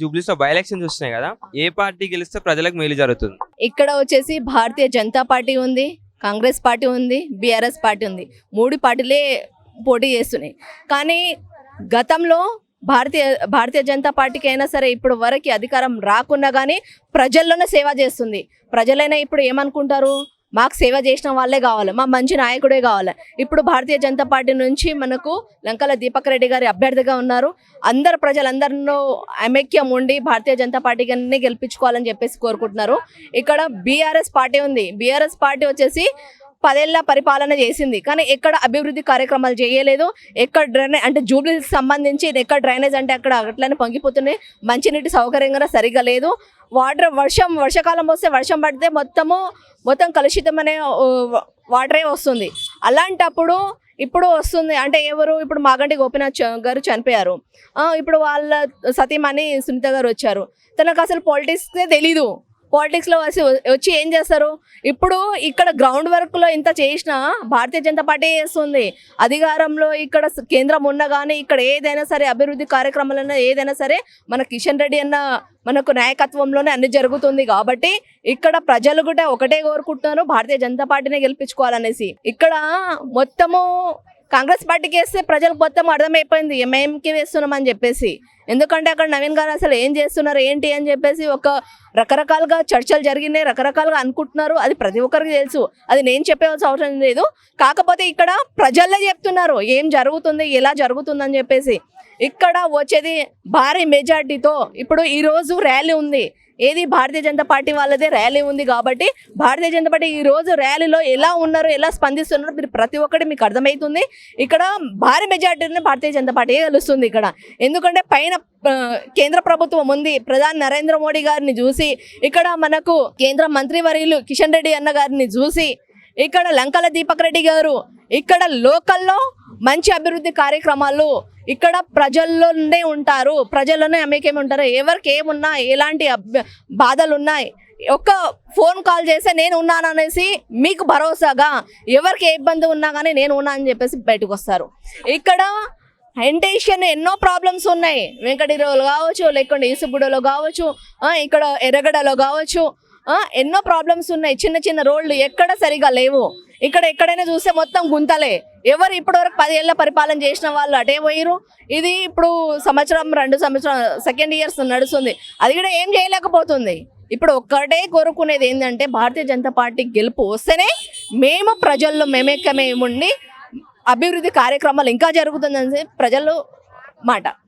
జూబ్లీస్లో by elections వస్తున్నాయి కదా ఏ party గెలిస్తే ప్రజలకు మేలు జరుగుతుంది? ఇక్కడ వచ్చేసి భారతీయ జనతా పార్టీ ఉంది కాంగ్రెస్ పార్టీ ఉంది బీఆర్ఎస్ పార్టీ ఉంది. మూడు పార్టీలే పోటీ చేస్తున్నాయి. కానీ గతంలో భారతీయ భారతీయ జనతా పార్టీకి అయినా సరే ఇప్పుడు వరకు అధికారం రాకున్నా కానీ ప్రజల్లోనే సేవ చేస్తుంది. ప్రజలైనా ఇప్పుడు ఏమనుకుంటారు? మాకు సేవ చేసిన వాళ్ళే కావాలి. మా మంచి నాయకుడే కావాలి. ఇప్పుడు భారతీయ జనతా పార్టీ నుంచి మనకు లంకల దీపక్ రెడ్డి గారి అభ్యర్థిగా ఉన్నారు. అందరు ప్రజలందరిలో ఐమైక్యం ఉండి భారతీయ జనతా పార్టీ గారిని గెలిపించుకోవాలని చెప్పేసి కోరుకుంటున్నారు. ఇక్కడ బీఆర్ఎస్ పార్టీ ఉంది. బీఆర్ఎస్ పార్టీ వచ్చేసి పదేళ్ళ పరిపాలన చేసింది. కానీ ఎక్కడ అభివృద్ధి కార్యక్రమాలు చేయలేదు. ఎక్కడ డ్రైనేజ్ అంటే జూబ్లీకి సంబంధించి ఎక్కడ డ్రైనేజ్ అంటే అక్కడ అట్లనే పొంగిపోతున్నాయి. మంచినీటి సౌకర్యం కూడా సరిగా లేదు. వాటర్ వర్షం వర్షాకాలం వస్తే వర్షం పడితే మొత్తము మొత్తం కలుషితమనే అనే వాటరే వస్తుంది. అలాంటప్పుడు ఇప్పుడు వస్తుంది. అంటే ఎవరు? ఇప్పుడు మాగంటి గోపినాథ్ గారు చనిపోయారు. ఇప్పుడు వాళ్ళ సతీమణి సునీత గారు వచ్చారు. తనకు అసలు పాలిటిక్స్ తెలీదు. పాలిటిక్స్లో వచ్చి వచ్చి ఏం చేస్తారు? ఇప్పుడు ఇక్కడ గ్రౌండ్ వర్క్లో ఇంత చేసినా భారతీయ జనతా పార్టీ చేస్తుంది? అధికారంలో ఇక్కడ కేంద్రం ఉండగానే కానీ ఇక్కడ ఏదైనా సరే అభివృద్ధి కార్యక్రమాలైనా ఏదైనా సరే మన కిషన్ రెడ్డి అన్న మనకు నాయకత్వంలోనే అన్ని జరుగుతుంది కాబట్టి ఇక్కడ ప్రజలు కూడా ఒకటే కోరుకుంటున్నారు భారతీయ జనతా పార్టీనే గెలిపించుకోవాలనేసి. ఇక్కడ మొత్తము కాంగ్రెస్ పార్టీకి వేస్తే ప్రజలకు మొత్తం అర్థమైపోయింది. మేంకి వేస్తున్నామని చెప్పేసి. ఎందుకంటే అక్కడ నవీన్ గారు అసలు ఏం చేస్తున్నారు ఏంటి అని చెప్పేసి ఒక రకరకాలుగా చర్చలు జరిగినాయి రకరకాలుగా అనుకుంటున్నారు. అది ప్రతి ఒక్కరికి తెలుసు. అది నేను చెప్పేవాల్సిన అవసరం లేదు. కాకపోతే ఇక్కడ ప్రజలే చెప్తున్నారు ఏం జరుగుతుంది ఎలా జరుగుతుందని చెప్పేసి. ఇక్కడ వచ్చేది భారీ మెజార్టీతో ఇప్పుడు ఈరోజు ర్యాలీ ఉంది. ఏది భారతీయ జనతా పార్టీ వాళ్ళదే ర్యాలీ ఉంది కాబట్టి భారతీయ జనతా పార్టీ ఈ రోజు ర్యాలీలో ఎలా ఉన్నారు ఎలా స్పందిస్తున్నారు మీరు ప్రతి ఒక్కటి మీకు అర్థమవుతుంది ఇక్కడ భారీ మెజార్టీని భారతీయ జనతా పార్టీ కలుస్తుంది ఇక్కడ. ఎందుకంటే పైన కేంద్ర ప్రభుత్వం ఉంది. ప్రధాని నరేంద్ర మోడీ గారిని చూసి ఇక్కడ మనకు కేంద్ర మంత్రివర్యులు కిషన్ రెడ్డి అన్న గారిని చూసి ఇక్కడ లంకల దీపక్ రెడ్డి గారు ఇక్కడ లోకల్లో మంచి అభివృద్ధి కార్యక్రమాలు ఇక్కడ ప్రజల్లోనే ఉంటారు. ప్రజల్లోనే అమ్మకేమి ఉంటారు ఎవరికి ఏమున్నా ఎలాంటి బాధలు ఉన్నాయి ఒక్క ఫోన్ కాల్ చేస్తే నేను ఉన్నాను అనేసి మీకు భరోసాగా ఎవరికి ఏ ఇబ్బంది ఉన్నా కానీ నేను ఉన్నా అని చెప్పేసి బయటకు వస్తారు. ఇక్కడ హెంటేషన్ ఎన్నో ప్రాబ్లమ్స్ ఉన్నాయి. వెంకటగిరిలో కావచ్చు లేకుంటే ఈసుగూడలో కావచ్చు ఇక్కడ ఎర్రగడలో కావచ్చు ఎన్నో ప్రాబ్లమ్స్ ఉన్నాయి. చిన్న చిన్న రోడ్లు ఎక్కడ సరిగా లేవు. ఇక్కడ ఎక్కడైనా చూస్తే మొత్తం గుంతలే. ఎవరు ఇప్పటివరకు పదేళ్ళ పరిపాలన చేసిన వాళ్ళు అటే పోయిరు ఇది ఇప్పుడు సంవత్సరం రెండు సంవత్సరం సెకండ్ ఇయర్స్ నడుస్తుంది. అది కూడా ఏం చేయలేకపోతుంది. ఇప్పుడు ఒక్కటే కోరుకునేది ఏంటంటే భారతీయ జనతా పార్టీ గెలుపు వస్తేనే మేము ప్రజల్లో మేమేకమే ఉండి అభివృద్ధి కార్యక్రమాలు ఇంకా జరుగుతుందని ప్రజలు మాట.